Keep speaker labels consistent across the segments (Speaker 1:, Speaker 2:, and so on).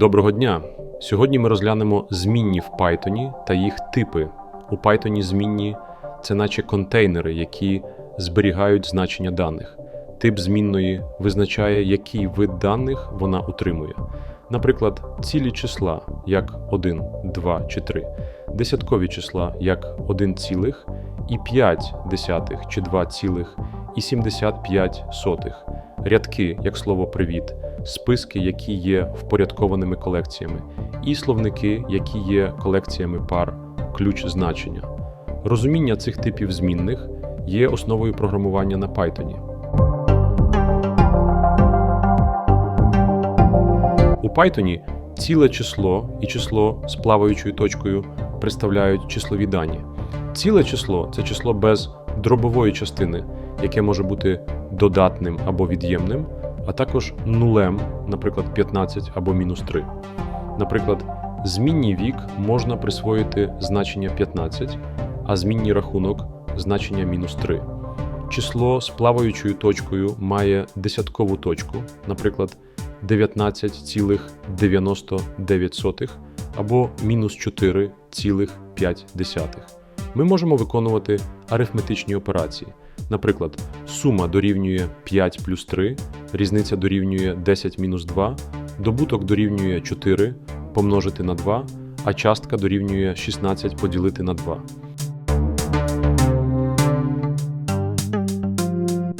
Speaker 1: Доброго дня! Сьогодні ми розглянемо змінні в Python та їх типи. У Python змінні це наче контейнери, які зберігають значення даних. Тип змінної визначає, який вид даних вона утримує. Наприклад, цілі числа як 1, 2 чи 3, десяткові числа як 1 цілих і 5 десятих чи 2 цілих і 75 сотих, рядки як слово привіт, списки, які є впорядкованими колекціями, і словники, які є колекціями пар, ключ значення. Розуміння цих типів змінних є основою програмування на Python. У Python ціле число і число з плаваючою точкою представляють числові дані. Ціле число це число без дробової частини, яке може бути додатним або від'ємним, а також нулем, наприклад, 15 або мінус 3. Наприклад, змінній вік можна присвоїти значення 15, а змінній рахунок значення мінус 3. Число з плаваючою точкою має десяткову точку, наприклад, 19,99 або мінус 4,5. Ми можемо виконувати арифметичні операції. Наприклад, сума дорівнює 5 плюс 3, різниця дорівнює 10 мінус 2, добуток дорівнює 4 помножити на 2, а частка дорівнює 16 поділити на 2.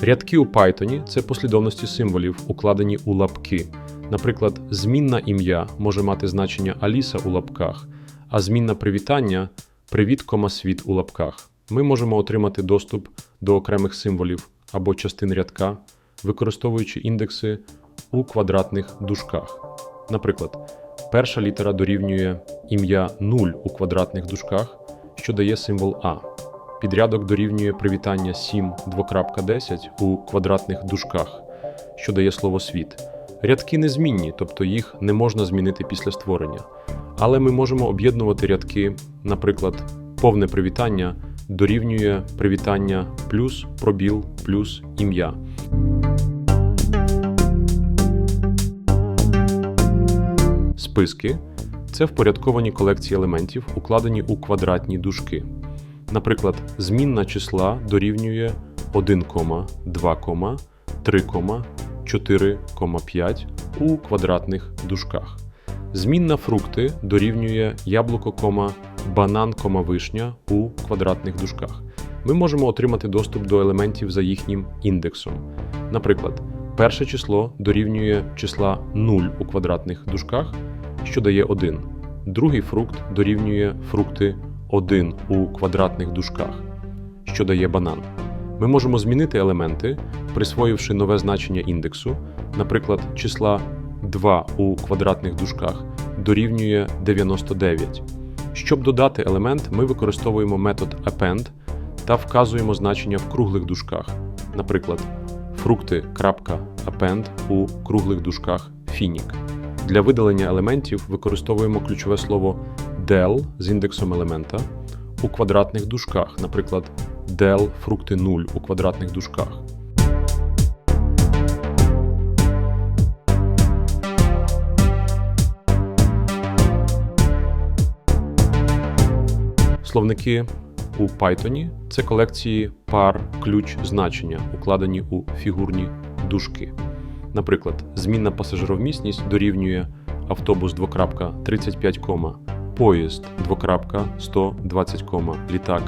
Speaker 1: Рядки у Python – це послідовності символів, укладені у лапки. Наприклад, змінна ім'я може мати значення Аліса у лапках, а змінна привітання привіт, світ у лапках. Ми можемо отримати доступ до окремих символів або частин рядка, використовуючи індекси у квадратних дужках. Наприклад, перша літера дорівнює ім'я 0 у квадратних дужках, що дає символ А. Підрядок дорівнює привітання 7 2.10 у квадратних дужках, що дає слово світ. Рядки незмінні, тобто їх не можна змінити після створення. Але ми можемо об'єднувати рядки, наприклад, повне привітання дорівнює привітання плюс пробіл плюс ім'я. Списки це впорядковані колекції елементів, укладені у квадратні дужки. Наприклад, змінна числа дорівнює 1, 2, 3, 4,5 у квадратних дужках. Змінна фрукти дорівнює яблуко, банан, вишня у квадратних дужках. Ми можемо отримати доступ до елементів за їхнім індексом. Наприклад, перше число дорівнює числа 0 у квадратних дужках, що дає 1. Другий фрукт дорівнює фрукти 1 у квадратних дужках, що дає банан. Ми можемо змінити елементи, присвоївши нове значення індексу, наприклад, числа 2 у квадратних дужках дорівнює 99. Щоб додати елемент, ми використовуємо метод append та вказуємо значення в круглих дужках, наприклад, фрукти.append у круглих дужках фінік. Для видалення елементів використовуємо ключове слово del з індексом елемента у квадратних дужках, наприклад, del фрукти 0 у квадратних дужках. Словники у Python це колекції пар ключ значення, укладені у фігурні дужки. Наприклад, змінна пасажировмісність дорівнює автобус 2.35, поїзд 2.120, літак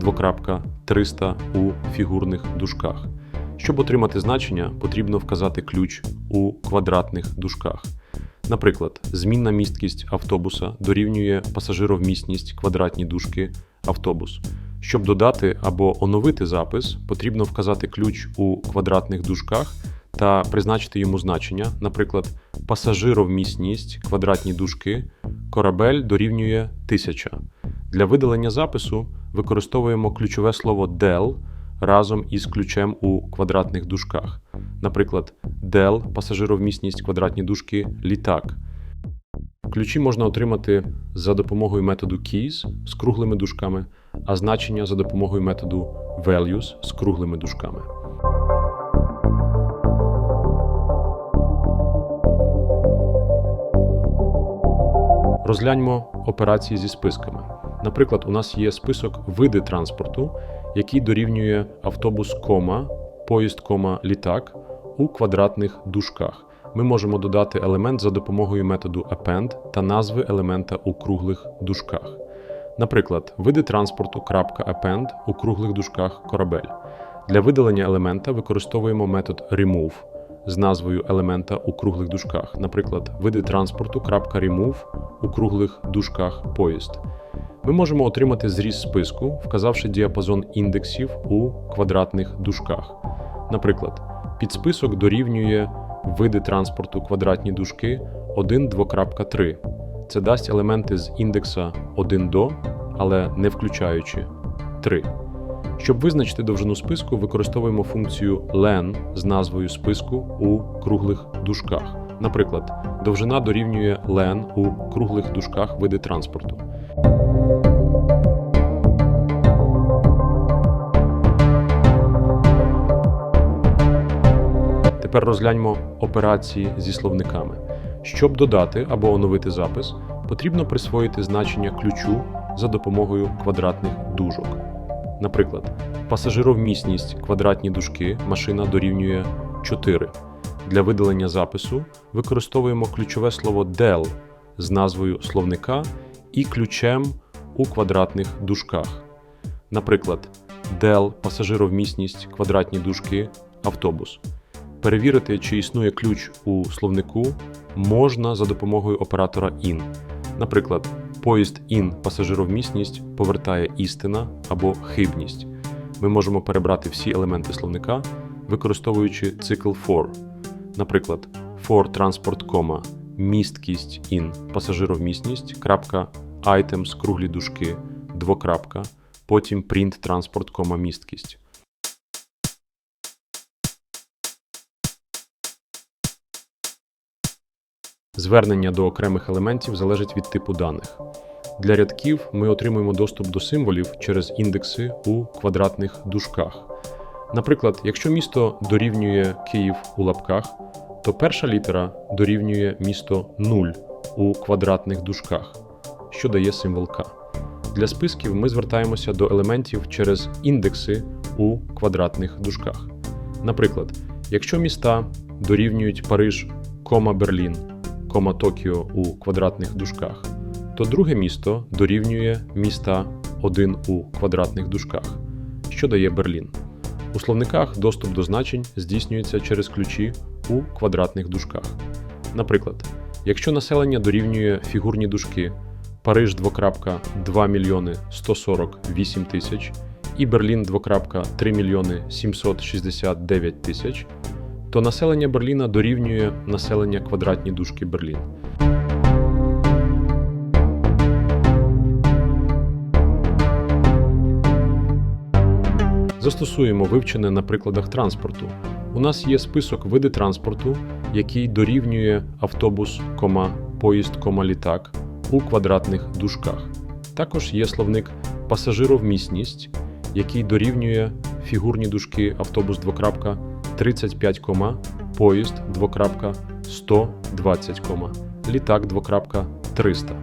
Speaker 1: 2.300 у фігурних дужках. Щоб отримати значення, потрібно вказати ключ у квадратних дужках. Наприклад, змінна місткість автобуса дорівнює пасажировмісність квадратні дужки автобус. Щоб додати або оновити запис, потрібно вказати ключ у квадратних дужках та призначити йому значення, наприклад, пасажировмісність квадратні дужки, корабель дорівнює 1000. Для видалення запису використовуємо ключове слово del разом із ключем у квадратних дужках. Наприклад, del пасажировмісність квадратні дужки літак. Ключі можна отримати за допомогою методу keys з круглими дужками, а значення за допомогою методу values з круглими дужками. Розгляньмо операції зі списками. Наприклад, у нас є список види транспорту, який дорівнює автобус, кома, поїзд, кома, літак у квадратних дужках. Ми можемо додати елемент за допомогою методу append та назви елемента у круглих дужках. Наприклад, види транспорту .append у круглих дужках корабель. Для видалення елемента використовуємо метод remove з назвою елемента у круглих дужках. Наприклад, види транспорту .remove у круглих дужках поїзд. Ми можемо отримати зріз списку, вказавши діапазон індексів у квадратних дужках. Наприклад, підсписок дорівнює види транспорту квадратні дужки 1 2.3. Це дасть елементи з індекса 1 до, але не включаючи 3. Щоб визначити довжину списку, використовуємо функцію len з назвою списку у круглих дужках. Наприклад, довжина дорівнює len у круглих дужках види транспорту. Тепер розгляньмо операції зі словниками. Щоб додати або оновити запис, потрібно присвоїти значення ключу за допомогою квадратних дужок. Наприклад, пасажировмісність квадратні дужки машина дорівнює 4. Для видалення запису використовуємо ключове слово del з назвою словника і ключем у квадратних дужках. Наприклад, del пасажировмісність квадратні дужки автобус. Перевірити, чи існує ключ у словнику, можна за допомогою оператора IN. Наприклад, поїзд IN пасажировмісність повертає істина або хибність. Ми можемо перебрати всі елементи словника, використовуючи цикл for. Наприклад, for transport, місткість IN пасажировмісність, крапка, items круглі дужки, двокрапка, потім print transport, місткість. Звернення до окремих елементів залежить від типу даних. Для рядків ми отримуємо доступ до символів через індекси у квадратних дужках. Наприклад, якщо місто дорівнює Київ у лапках, то перша літера дорівнює місто 0 у квадратних дужках, що дає символ К. Для списків ми звертаємося до елементів через індекси у квадратних дужках. Наприклад, якщо міста дорівнюють Париж, Берлін, кома Токіо у квадратних дужках, то друге місто дорівнює міста 1 у квадратних дужках, що дає Берлін. У словниках доступ до значень здійснюється через ключі у квадратних дужках. Наприклад, якщо населення дорівнює фігурні дужки Париж 2 мільйони 148 тисяч і Берлін 3 мільйони 769 тисяч, то населення Берліна дорівнює населення квадратні дужки Берлін. Застосуємо вивчене на прикладах транспорту. У нас є список види транспорту, який дорівнює автобус, кома, поїзд, кома, літак у квадратних дужках. Також є словник пасажировмісність, який дорівнює фігурні дужки автобус 2. 35, поїзд 2. 120, літак 2. 300.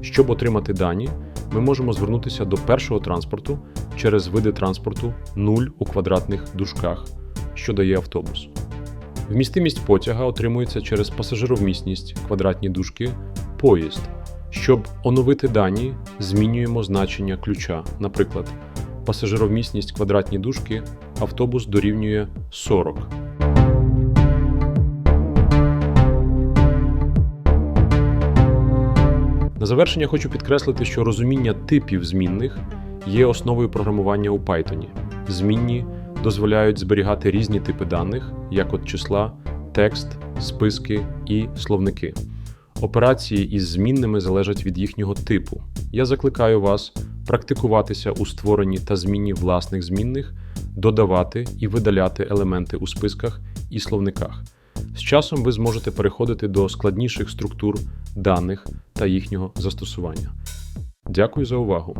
Speaker 1: Щоб отримати дані, ми можемо звернутися до першого транспорту через види транспорту 0 у квадратних дужках, що дає автобус. Вмістимість потяга отримується через пасажировмісність квадратні дужки поїзд. Щоб оновити дані, змінюємо значення ключа. Наприклад, пасажировмісність квадратні дужки автобус дорівнює 40. На завершення хочу підкреслити, що розуміння типів змінних є основою програмування у Python. Змінні дозволяють зберігати різні типи даних, як от числа, текст, списки і словники. Операції із змінними залежать від їхнього типу. Я закликаю вас практикуватися у створенні та зміні власних змінних, додавати і видаляти елементи у списках і словниках. З часом ви зможете переходити до складніших структур даних та їхнього застосування. Дякую за увагу!